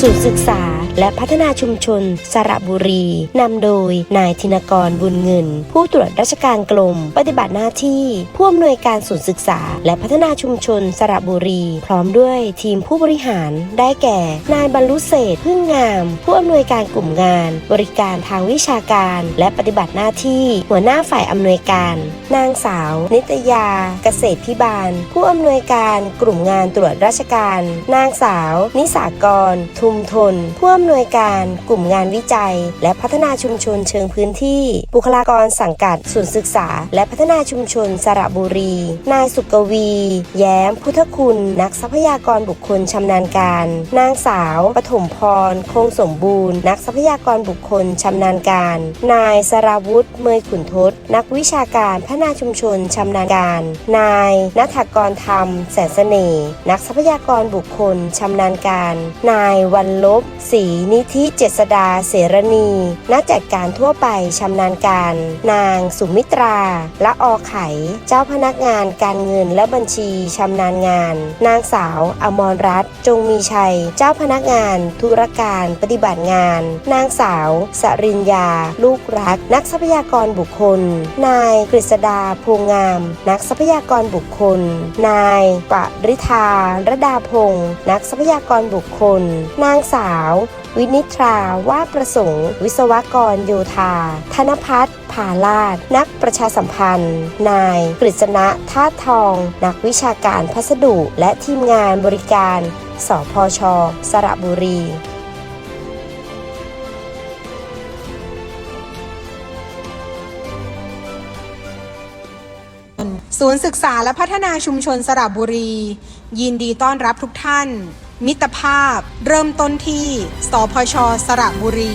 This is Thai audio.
ศูนย์ศึกษา และพัฒนาชุมชน สระบุรีนำโดย นายธินกรบุญเงิน ผู้ตรวจราชการกรมปฏิบัติหน้าที่ผู้อำนวยการศูนย์ศึกษา และพัฒนาชุมชน สระบุรี พร้อมด้วยทีมผู้บริหารได้แก่ นายบรรลุเศษพึ่งงาม ผู้อำนวยการกลุ่มงาน บริการทางวิชาการ และปฏิบัติหน้าที่ หัวหน้าฝ่ายอำนวยการ นางสาว นิตยา เกษตรพิบาล ผู้อำนวยการกลุ่มงานตรวจราชการ นางสาว นิสากร ทุมทนผู้อำนวยการกลุ่มงานวิจัย และพัฒนาชุมชนเชิงพื้นที่ บุคลากรสังกัดศูนย์ศึกษา และพัฒนาชุมชนสระบุรี นายสุกวี แย้ม พุทธคุณ นักทรัพยากรบุคคลชำนาญการ นางสาวปฐมพร คงสมบูรณ์ นักทรัพยากรบุคคลชำนาญการ นายสราวุธเมยขุนทศ นักวิชาการพัฒนาชุมชนชำนาญการ นายนัฐกรธรรม แสนเสน่ห์ นักทรัพยากรบุคคลชำนาญการ นายวันลบศรีนิธิเจษดาเสรณีนักจัดการทั่วไปชำนาญการ นางสุมิตรา ละอไข เจ้าพนักงานการเงินและบัญชีชำนาญงาน นางสาวอมรรัตน์จงมีชัย เจ้าพนักงาน ธุรการปฏิบัติงาน นางสาวสริญญา ลูกรัก นักทรัพยากรบุคคล นายกฤษดาโพงาม นักทรัพยากรบุคคล นายปริธาระดาพงศ์นักทรัพยากรบุคคล นางสาว วินิทรา ว่าประสงค์ วิศวกรโยธา ธนพัฒน์ผาลาด นักประชาสัมพันธ์ นาย กฤษณะท่าตุทอง นักวิชาการพัสดุ และทีมงานบริการ สพช สระบุรีศูนย์ศึกษาและพัฒนาชุมชนสระบุรี ยินดีต้อนรับทุกท่าน มิตรภาพ เริ่มต้นที่ สพช สระบุรี